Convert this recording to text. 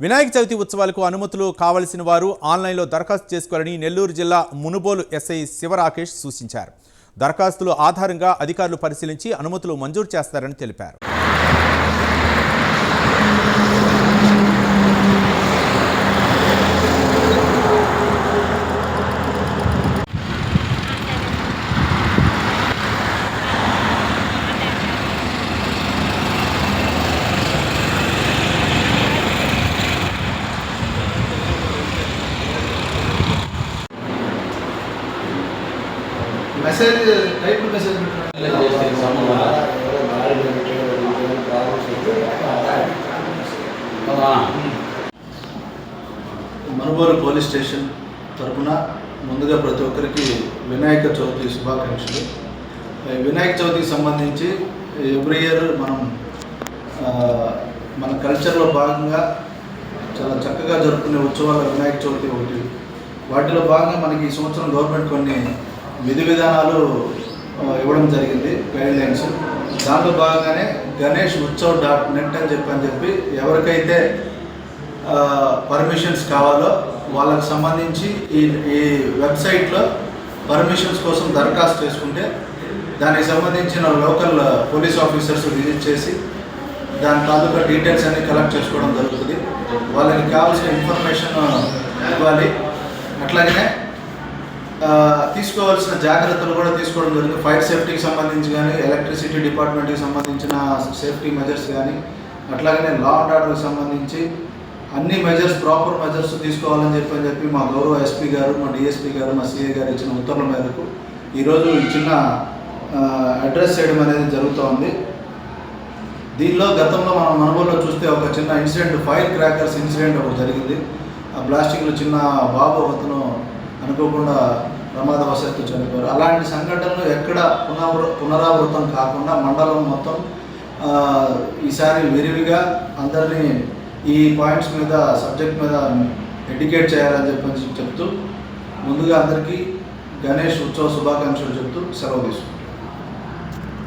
వినాయక చవితి ఉత్సవాలకు అనుమతులు కావలసిన వారు ఆన్లైన్లో దరఖాస్తు చేసుకోవాలని నెల్లూరు జిల్లా మునుబోలు ఎస్ఐ శివరాకేష్ సూచించారు. దరఖాస్తుల ఆధారంగా అధికారులు పరిశీలించి అనుమతులు మంజూరు చేస్తారని తెలిపారు. Message type message Manubolu police station తరపున ముందుగా ప్రతి ఒక్కరికి వినాయక చవితి శుభాకాంక్షలు. ఈ వినాయక చవితికి సంబంధించి ఎవ్రీ ఇయర్ మనం మన కల్చర్లో భాగంగా చాలా చక్కగా జరుపుకునే ఉత్సవాలు వినాయక చవితి ఒకటి. వాటిలో భాగంగా మనకి ఈ సంవత్సరం గవర్నమెంట్ కొన్ని విధి విధానాలు ఇవ్వడం జరిగింది గైడ్ లైన్స్ దాంట్లో భాగంగానే గణేష్ ఉత్సవ్ డాట్ నెట్ అని చెప్పి అని చెప్పి ఎవరికైతే పర్మిషన్స్ కావాలో వాళ్ళకి సంబంధించి ఈ ఈ వెబ్సైట్లో పర్మిషన్స్ కోసం దరఖాస్తు చేసుకుంటే దానికి సంబంధించిన లోకల్ పోలీస్ ఆఫీసర్స్ విజిట్ చేసి దాని తాలూకా డీటెయిల్స్ అన్ని కలెక్ట్ చేసుకోవడం జరుగుతుంది. వాళ్ళకి కావాల్సిన ఇన్ఫర్మేషన్ ఇవ్వాలి. అట్లాగనే తీసుకోవాల్సిన జాగ్రత్తలు కూడా తీసుకోవడం జరుగుతుంది ఫైర్ సేఫ్టీకి సంబంధించి కానీ ఎలక్ట్రిసిటీ డిపార్ట్మెంట్కి సంబంధించిన సేఫ్టీ మెజర్స్ కానీ అట్లాగనే లా అండ్ ఆర్డర్కి సంబంధించి అన్ని మెజర్స్ ప్రాపర్ మెజర్స్ తీసుకోవాలని చెప్పి అని చెప్పి మా గౌరవ ఎస్పీ గారు మా డిఎస్పీ గారు మా సిఏ గారు ఇచ్చిన ఉత్తర్వుల మేరకు ఈరోజు ఈ చిన్న అడ్రస్ చేయడం అనేది జరుగుతూ ఉంది దీనిలో గతంలో మనం మనుగోలులో చూస్తే ఒక చిన్న ఇన్సిడెంట్ ఫైర్ క్రాకర్స్ ఇన్సిడెంట్ ఒకటి జరిగింది. ఆ బ్లాస్టింగ్లో చిన్న బాబు అతను అనుకోకుండా ప్రమాదవశాత్తు చనిపోయారు. అలాంటి సంఘటనలు ఎక్కడ పునరావృ పునరావృతం కాకుండా మండలం మొత్తం ఈసారి విరివిగా అందరినీ ఈ పాయింట్స్ మీద సబ్జెక్ట్ మీద ఎడ్యుకేట్ చేయాలని చెప్పి చెప్తూ ముందుగా అందరికీ గణేష్ ఉత్సవ శుభాకాంక్షలు చెప్తూ సెలవు తీసుకుంటాం